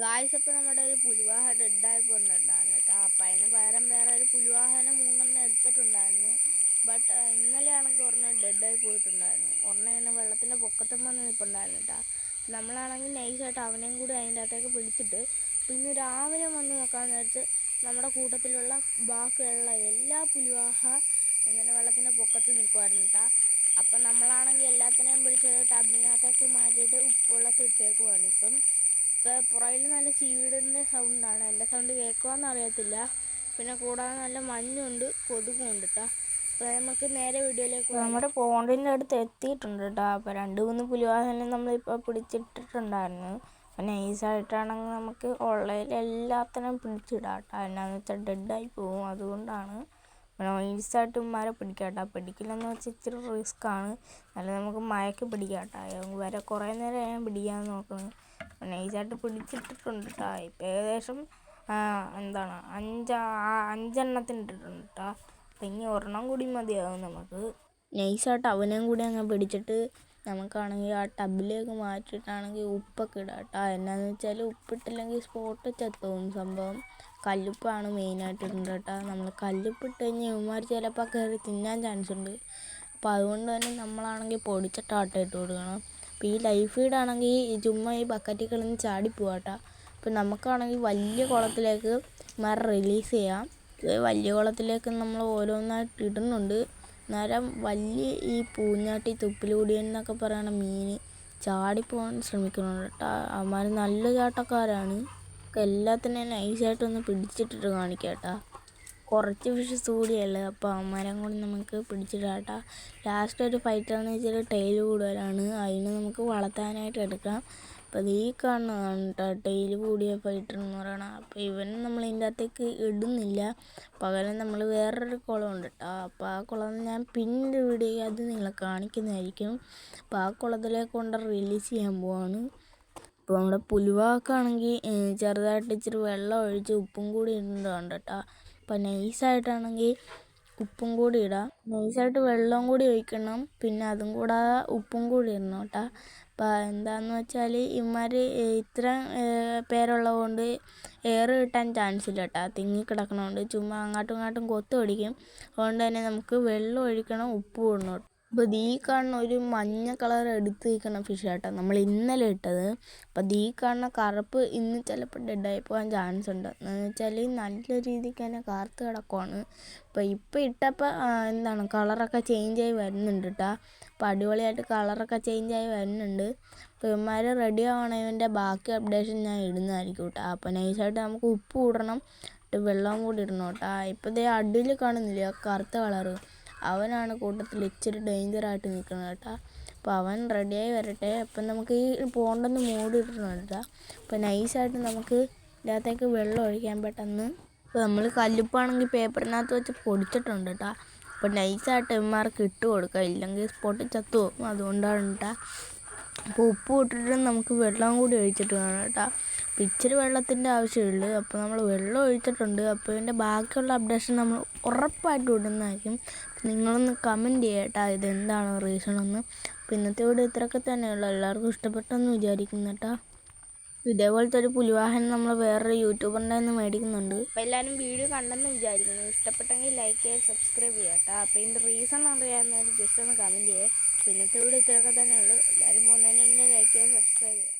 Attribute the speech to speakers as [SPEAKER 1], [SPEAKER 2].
[SPEAKER 1] Guys അപ്പോൾ നമ്മുടെ ഒരു പുലിവാഹ ഡെഡായി പോയിട്ടുണ്ടായിരുന്നു കേട്ടോ. അപ്പം അതിന് പകരം വേറെ ഒരു പുലിവാഹനെ മൂന്നെണ്ണം എടുത്തിട്ടുണ്ടായിരുന്നു. ബട്ട് ഇന്നലെയാണെങ്കിൽ ഒരെണ്ണം ഡെഡായി പോയിട്ടുണ്ടായിരുന്നു. ഒരെണ്ണം ഇങ്ങനെ വെള്ളത്തിന്റെ പൊക്കത്തും വന്ന് നിൽപ്പുണ്ടായിരുന്നു കേട്ടോ. നമ്മളാണെങ്കിൽ നൈസായിട്ട് അവനെയും കൂടി അതിന്റെ അകത്തേക്ക് പിടിച്ചിട്ട് പിന്നെ രാവിലെ വന്ന് നോക്കാൻ നേരത്ത് നമ്മുടെ കൂട്ടത്തിലുള്ള ബാക്കിയുള്ള എല്ലാ പുലിവാഹ ഇങ്ങനെ വെള്ളത്തിന്റെ പൊക്കത്ത് നിൽക്കുമായിരുന്നു കേട്ടോ. അപ്പം നമ്മളാണെങ്കിൽ എല്ലാത്തിനെയും പിടിച്ചിട്ട് ടബിനകത്തേക്ക് മാറ്റിയിട്ട് ഉപ്പുവെള്ളത്തിൽ ഇട്ടേക്കുവാണ് ഇപ്പം ഇപ്പം പുറകിൽ നല്ല ചീവിടിന്റെ സൗണ്ടാണ് എന്റെ സൗണ്ട് കേൾക്കുവാന്ന് അറിയത്തില്ല. പിന്നെ കൂടാതെ നല്ല മഞ്ഞുണ്ട് കൊതുകും ഉണ്ട് കേട്ടോ അപ്പോൾ നമുക്ക് നേരെ വീഡിയോയിലേക്ക്
[SPEAKER 2] നമ്മുടെ പോണ്ടിന്റെ അടുത്ത് എത്തിയിട്ടുണ്ട് കേട്ടോ അപ്പോൾ രണ്ട് മൂന്ന് പുലിവാഹനം നമ്മളിപ്പോൾ പിടിച്ചിട്ടിട്ടുണ്ടായിരുന്നു. അപ്പോൾ നൈസായിട്ടാണെങ്കിൽ നമുക്ക് ഉള്ളതിൽ എല്ലാത്തിനും പിടിച്ചിടാം കേട്ടോ എന്നാന്ന് വെച്ചാൽ ഡെഡായി പോവും. അതുകൊണ്ടാണ് നൈസായിട്ട് ഉമ്മാരെ പിടിക്കാം കേട്ടോ പിടിക്കില്ലെന്ന് വെച്ചാൽ ഇച്ചിരി റിസ്ക്കാണ് അല്ലെങ്കിൽ നമുക്ക് മയക്ക് പിടിക്കാട്ടോ. വരെ കുറേ നേരം ഞാൻ പിടിക്കാൻ നോക്കുന്നത് നൈസായിട്ട് പിടിച്ചിട്ടിട്ടുണ്ട് കേട്ടോ ഇപ്പം ഏകദേശം എന്താണ് അഞ്ച് അഞ്ചെണ്ണത്തിന് ഇട്ടിട്ടുണ്ട് കേട്ടോ അപ്പം ഇനി ഒരെണ്ണം കൂടി മതിയാകും നമുക്ക്. നൈസായിട്ട് അവനെയും കൂടി അങ്ങ് പിടിച്ചിട്ട് നമുക്കാണെങ്കിൽ ആ ടബിലേക്ക് മാറ്റിയിട്ടാണെങ്കിൽ ഉപ്പൊക്കെ ഇടാം കേട്ടോ. എന്നാന്ന് വെച്ചാൽ ഉപ്പിട്ടില്ലെങ്കിൽ സ്പോട്ട് ചെത്തും സംഭവം. കല്ലുപ്പാണ് മെയിനായിട്ട് ഇടേണ്ടത് കേട്ടോ. നമ്മൾ കല്ലുപ്പിട്ട് കഴിഞ്ഞാൽ ഇവന്മാർ ചിലപ്പോൾ കയറി തിന്നാൻ ചാൻസ് ഉണ്ട്. അപ്പോൾ അതുകൊണ്ട് തന്നെ നമ്മളാണെങ്കിൽ പൊടിച്ചിട്ടാട്ടം ഇട്ട് കൊടുക്കണം. അപ്പോൾ ഈ ലൈഫ് ഫീഡാണെങ്കിൽ ചുമ്മാ ഈ ബക്കറ്റിൽ ചാടി പോവാട്ടോ അപ്പോൾ നമുക്കാണെങ്കിൽ വലിയ കുളത്തിലേക്ക് മറ റിലീസ് ചെയ്യാം. വലിയ കുളത്തിലേക്ക് നമ്മൾ ഓരോന്നായിട്ട് ഇടുന്നുണ്ട്. അന്നേരം വലിയ ഈ പൂഞ്ഞാട്ടി തുപ്പിലൂടിയൻ എന്നൊക്കെ പറയുന്ന മീൻ ചാടിപ്പോകാൻ ശ്രമിക്കുന്നുണ്ട് കേട്ടോ. അവന്മാർ നല്ല ചാട്ടക്കാരാണ്. എല്ലാത്തിനെ നൈസായിട്ടൊന്ന് പിടിച്ചിട്ടിട്ട് കാണിക്കാട്ടാ കുറച്ച് ഫിഷസ് കൂടിയല്ലേ അപ്പോൾ അവന്മാരെ കൂടി നമുക്ക് പിടിച്ചിട്ടാട്ട ലാസ്റ്റ് ഒരു ഫൈറ്റാണെന്ന് വെച്ചാൽ ടൈൽ കൂടുതലാണ്. അതിന് നമുക്ക് വളർത്താനായിട്ട് എടുക്കാം. അപ്പോൾ ഈ കാണുന്നതാണ് കേട്ടോ ടെയിൽ കൂടിയ ഫൈറ്റർ എന്ന് അപ്പോൾ ഇവൻ നമ്മൾ ഇതിന്റെ അകത്തേക്ക് ഇടുന്നില്ല. പകരം നമ്മൾ വേറൊരു കുളമുണ്ട് കേട്ടോ അപ്പോൾ ആ കുളം ഞാൻ പിന്നീട് വീഡിയോ അത് നിങ്ങളെ കാണിക്കുന്നതായിരിക്കും. അപ്പോൾ ആ കുളത്തിലേക്ക് കൊണ്ട് റിലീസ് ചെയ്യാൻ പോവാണ്. അപ്പോൾ നമ്മുടെ പുലുവാക്കാണെങ്കിൽ ചെറുതായിട്ട് ഇച്ചിരി വെള്ളം ഒഴിച്ച് ഉപ്പും കൂടി ഇടേണ്ടതുണ്ട് കേട്ടോ അപ്പോൾ നൈസായിട്ടാണെങ്കിൽ ഉപ്പും കൂടി ഇടാം. നൈസായിട്ട് വെള്ളവും കൂടി ഒഴിക്കണം. പിന്നെ അതും കൂടാതെ ഉപ്പും കൂടി ഇടണം കേട്ടോ അപ്പോൾ എന്താണെന്ന് വെച്ചാൽ ഇവന്മാർ ഇത്ര പേരുള്ളത് കൊണ്ട് എയർ കിട്ടാൻ ചാൻസ് ഇല്ല കേട്ടോ തിങ്ങി കിടക്കണതുകൊണ്ട് ചുമ്മാ അങ്ങോട്ടും ഇങ്ങോട്ടും കൊത്തു പിടിക്കും അതുകൊണ്ട് തന്നെ നമുക്ക് വെള്ളം ഒഴിക്കണം ഉപ്പ് ഇടണം അപ്പോൾ ദീ കാണുന്ന ഒരു മഞ്ഞ കളർ എടുത്ത് നിൽക്കുന്ന ഫിഷ് കേട്ടോ നമ്മൾ ഇന്നലെ ഇട്ടത്. അപ്പോൾ ദീ കാണുന്ന കറുപ്പ് ഇന്ന് ചിലപ്പോൾ ഡെഡായി പോകാൻ ചാൻസ് ഉണ്ട്. എന്ന് വെച്ചാൽ നല്ല രീതിക്ക് തന്നെ കറുത്ത് കിടക്കുവാണ്. അപ്പോൾ ഇപ്പോൾ ഇട്ടപ്പോൾ എന്താണ് കളറൊക്കെ ചേഞ്ച് ആയി വരുന്നുണ്ട് കേട്ടോ അപ്പോൾ അടിപൊളിയായിട്ട് കളറൊക്കെ ആയി വരുന്നുണ്ട്. അപ്പോൾ ഇവന്മാർ റെഡി ആവണതിന്റെ ബാക്കി അപ്ഡേഷൻ ഞാൻ ഇടുന്നതായിരിക്കും കേട്ടോ അപ്പോൾ നൈസായിട്ട് നമുക്ക് ഉപ്പ് കൂടണം വെള്ളം കൂടി ഇടണം കേട്ടോ ഇപ്പോൾ ദേ അടിയിൽ കാണുന്നില്ല കറുത്ത കളറ്? അവനാണ് കൂട്ടത്തിൽ ഇച്ചിരി ഡേഞ്ചറായിട്ട് നിൽക്കുന്നത് കേട്ടോ. അപ്പോൾ അവൻ റെഡിയായി വരട്ടെ. അപ്പം നമുക്ക് ഈ പോണ്ടൊന്ന് മൂടി ഇടണം കേട്ടോ അപ്പോൾ നൈസായിട്ട് നമുക്ക് ഇതിനകത്തേക്ക് വെള്ളം ഒഴിക്കാൻ പെട്ടെന്ന് ഇപ്പോൾ നമ്മൾ കല്ലുപ്പാണെങ്കിൽ പേപ്പറിനകത്ത് വെച്ച് പൊടിച്ചിട്ടുണ്ട് കേട്ടോ. അപ്പോൾ നൈസായിട്ട് എമ്മാർക്ക് ഇട്ട് കൊടുക്കുക ഇല്ലെങ്കിൽ സ്പോട്ടിൽ ചത്തു പോകും. അതുകൊണ്ടാണ് കേട്ടോ. അപ്പോൾ ഉപ്പ് ഇട്ടിട്ട് നമുക്ക് വെള്ളം കൂടി ഒഴിച്ചിട്ട് വേണം കേട്ടോ. അപ്പോൾ ഇച്ചിരി വെള്ളത്തിന്റെ ആവശ്യമുള്ളൂ. അപ്പോൾ നമ്മൾ വെള്ളം ഒഴിച്ചിട്ടുണ്ട്. അപ്പോൾ ഇതിന്റെ ബാക്കിയുള്ള അപ്ഡേഷൻ നമ്മൾ ഉറപ്പായിട്ട് ഇടുന്നതായിരിക്കും. നിങ്ങളൊന്ന് കമന്റ് ചെയ്യട്ടോ ഇതെന്താണ് റീസൺ എന്ന് അപ്പോൾ ഇന്നത്തെ വീഡിയോ ഇത്രയൊക്കെ തന്നെയുള്ളൂ. എല്ലാവർക്കും ഇഷ്ടപ്പെട്ടെന്ന് വിചാരിക്കുന്നു കേട്ടോ. ഇതേപോലത്തെ ഒരു പുലിവാഹനം നമ്മൾ വേറൊരു യൂട്യൂബറിന്റെ നിന്ന് മേടിക്കുന്നുണ്ട്.
[SPEAKER 1] അപ്പോൾ എല്ലാവരും വീഡിയോ കണ്ടെന്ന് വിചാരിക്കുന്നു. ഇഷ്ടപ്പെട്ടെങ്കിൽ ലൈക്ക് ചെയ്യുക സബ്സ്ക്രൈബ് ചെയ്യുക കേട്ടോ. അപ്പോൾ ഇതിന്റെ റീസൺ അറിയാമെന്നാൽ ജസ്റ്റ് ഒന്ന് കമന്റ് ചെയ്യുക. അപ്പോൾ ഇന്നത്തെ വീഡിയോ ഇത്രയൊക്കെ തന്നെയുള്ളൂ. എല്ലാവരും പോകുന്നതിന് ലൈക്ക് ചെയ്യുക സബ്സ്ക്രൈബ് ചെയ്യുക.